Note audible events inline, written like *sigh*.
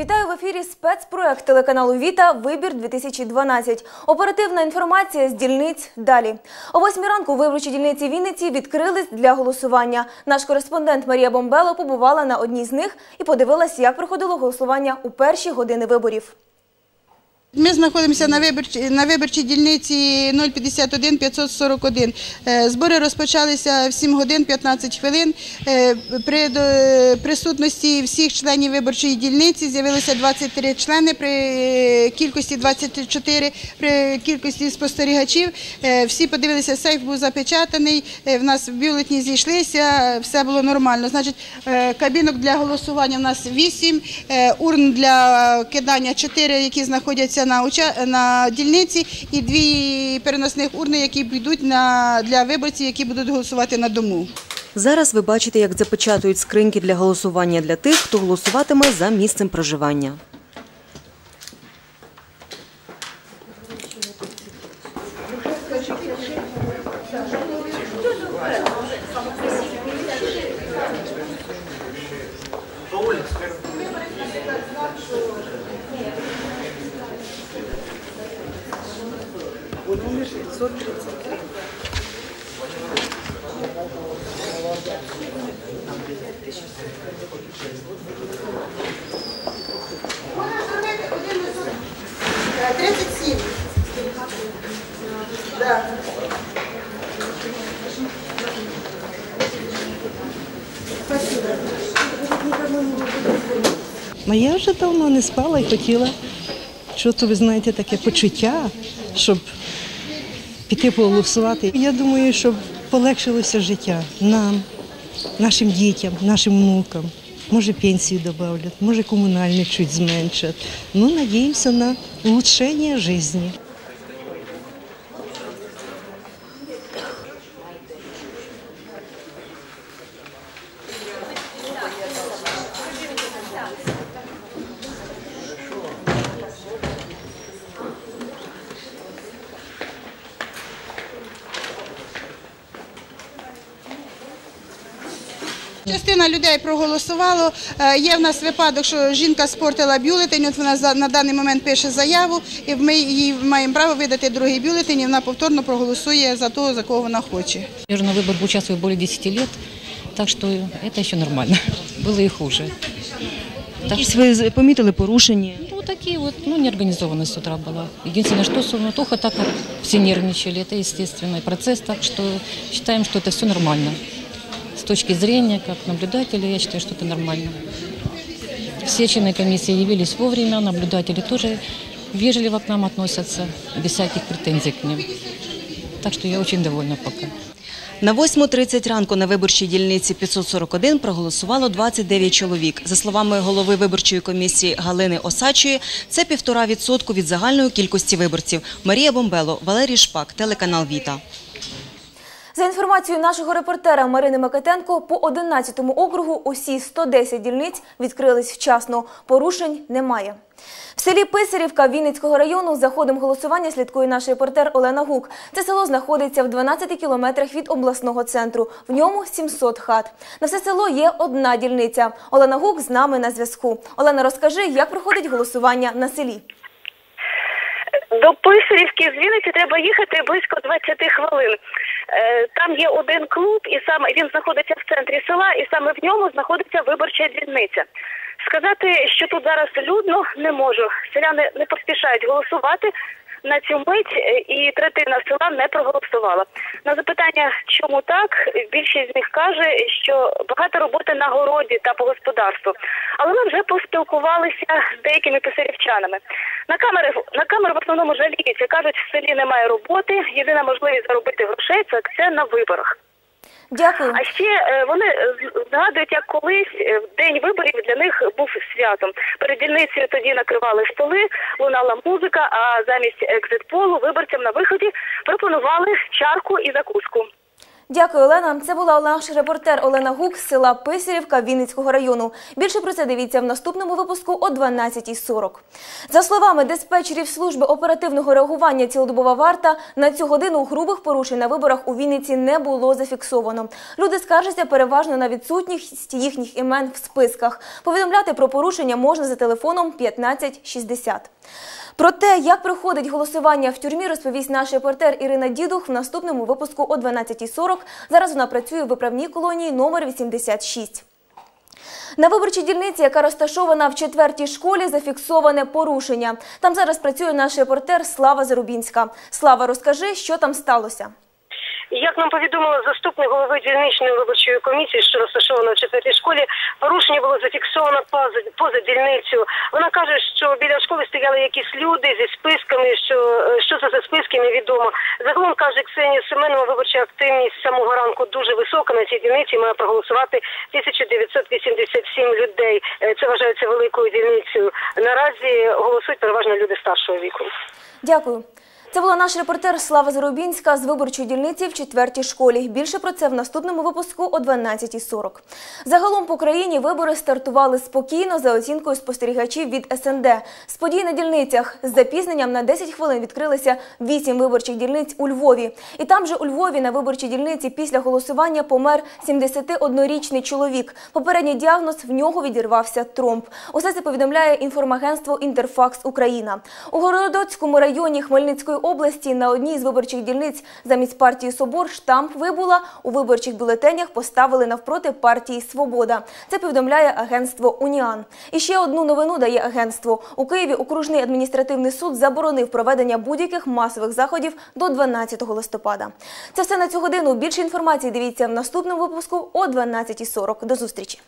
Вітаю в ефірі спецпроект телеканалу Віта Вибір 2012 Оперативна інформація з дільниць далі. О восьмій ранку виборчі дільниці Вінниці відкрились для голосування. Наш кореспондент Марія Бомбело побувала на одній з них і подивилась, як проходило голосування у перші години виборів. Ми знаходимося на виборчій, на виборчій дільниці 051 541. Е, Збори розпочалися в 7 годин 15 хвилин. Е, При присутності всіх членів виборчої дільниці з'явилося 23 члени при кількості 24, при кількості спостерігачів. Е, Всі подивилися, сейф був запечатаний, в нас в бюлетні зійшлися, все було нормально. Значить, кабінок для голосування в нас 8, е, урн для кидання 4, які знаходяться на, уча- на дільниці, і дві переносних урни, які підуть на, для виборців, які будуть голосувати на дому. Зараз ви бачите, як запечатують скриньки для голосування для тих, хто голосуватиме за місцем проживання. Е, 37. Да. Ну я вже давно не спала і хотіла, що то ви знаєте, таке почуття, щоб піти поголосувати. Я думаю, щоб полегшилося життя нам, нашим дітям, нашим внукам. Може, пенсію додавлять, може комунальні чуть зменшать. Ну, надіємося на улучшення життя. Частина людей проголосувало. Е, Є в нас випадок, що жінка спортила бюлетень. От вона за- на даний момент пише заяву, і ми їй маємо право видати другий бюлетень, і вона повторно проголосує за того, за кого вона хоче. Я уже на выборах участвую более 10 лет, так что это еще нормально. *laughs* Было и хуже. Якісь ви помітили порушення? Ну, вот такие вот, ну, неорганизованность с утра была. Единственное, что суматоха, так как все нервничали, это естественный процесс, так что считаем, что это все нормально. Точки зрения, как наблюдателя, я считаю, что это нормально. Все члены комиссии явились вовремя, наблюдатели тоже вежливо к нам относятся, без всяких претензий к ним. Так что я очень довольна пока. На 8.30 ранку на виборчій дільниці 541 проголосувало 29 чоловік. За словами голови виборчої комісії Галини Осачої, це півтора відсотку від загальної кількості виборців. Марія Бомбело, Валерій Шпак, телеканал Віта. За інформацією нашого репортера Марини Микитенко, по 11-му округу усі 110 дільниць відкрились вчасно. Порушень немає. В селі Писарівка Вінницького району за ходом голосування слідкує наш репортер Олена Гук. Це село знаходиться в 12 кілометрах від обласного центру. В ньому 700 хат. На все село є одна дільниця. Олена Гук з нами на зв'язку. Олена, розкажи, як проходить голосування на селі. До Писарівки з Вінниці треба їхати близько 20 хвилин. Е, Там є один клуб, і саме він знаходиться в центрі села, і саме в ньому знаходиться виборча дільниця. Сказати, що тут зараз людно, не можу. Селяни не поспішають голосувати. На цю мить е, і третина села не проголосувала. На запитання, чому так, більшість з них каже, що багато роботи на городі та по господарству. Але ми вже поспілкувалися з деякими писарівчанами. На камери на камеру в основному жаліються. кажуть, в селі немає роботи. Єдина можливість заробити грошей це, це на виборах. Дякую. А ще е, вони е, згадують, як колись е, в день виборів для них був святом. Перед дільницею тоді накривали столи, лунала музика. А замість екзитполу виборцям на виході пропонували чарку і закуску. Дякую, Олена. Це була наш репортер Олена Гук з села Писарівка Вінницького району. Більше про це дивіться в наступному випуску о 12.40. За словами диспетчерів служби оперативного реагування цілодобова варта, на цю годину грубих порушень на виборах у Вінниці не було зафіксовано. Люди скаржаться переважно на відсутність їхніх імен в списках. Повідомляти про порушення можна за телефоном 1560. Про те, як проходить голосування в тюрмі, розповість наш репортер Ірина Дідух в наступному випуску о 12.40. Зараз вона працює в виправній колонії номер 86. На виборчій дільниці, яка розташована в четвертій школі, зафіксоване порушення. Там зараз працює наш репортер Слава Зарубінська. Слава, розкажи, що там сталося. Як нам повідомила заступник голови дільничної виборчої комісії, що розташована в четвертій школі, порушення було зафіксовано поза, поза дільницю. Вона каже, що біля школи стояли якісь люди зі списками. Що що це за списки, невідомо. Загалом каже Ксенія Семенова, виборча активність з самого ранку дуже висока. На цій дільниці має проголосувати 1987 людей. Е, Це вважається великою дільницею. Наразі голосують переважно люди старшого віку. Дякую. Це була наш репортер Слава Зарубінська з виборчої дільниці в четвертій школі. Більше про це в наступному випуску о 12.40. Загалом по країні вибори стартували спокійно за оцінкою спостерігачів від СНД. З подій на дільницях з запізненням на 10 хвилин відкрилися 8 виборчих дільниць у Львові. І там же у Львові на виборчій дільниці після голосування помер 71-річний чоловік. Попередній діагноз в нього відірвався тромб. Усе це повідомляє інформагентство Інтерфакс Україна. У Городоцькому районі Хмельницької області на одній з виборчих дільниць замість партії Собор штамп вибула у виборчих бюлетенях поставили навпроти партії Свобода. Це повідомляє агентство Уніан. І ще одну новину дає агентство. У Києві окружний адміністративний суд заборонив проведення будь-яких масових заходів до 12 листопада. Це все на цю годину. Більше інформації дивіться в наступному випуску о 12.40. До зустрічі.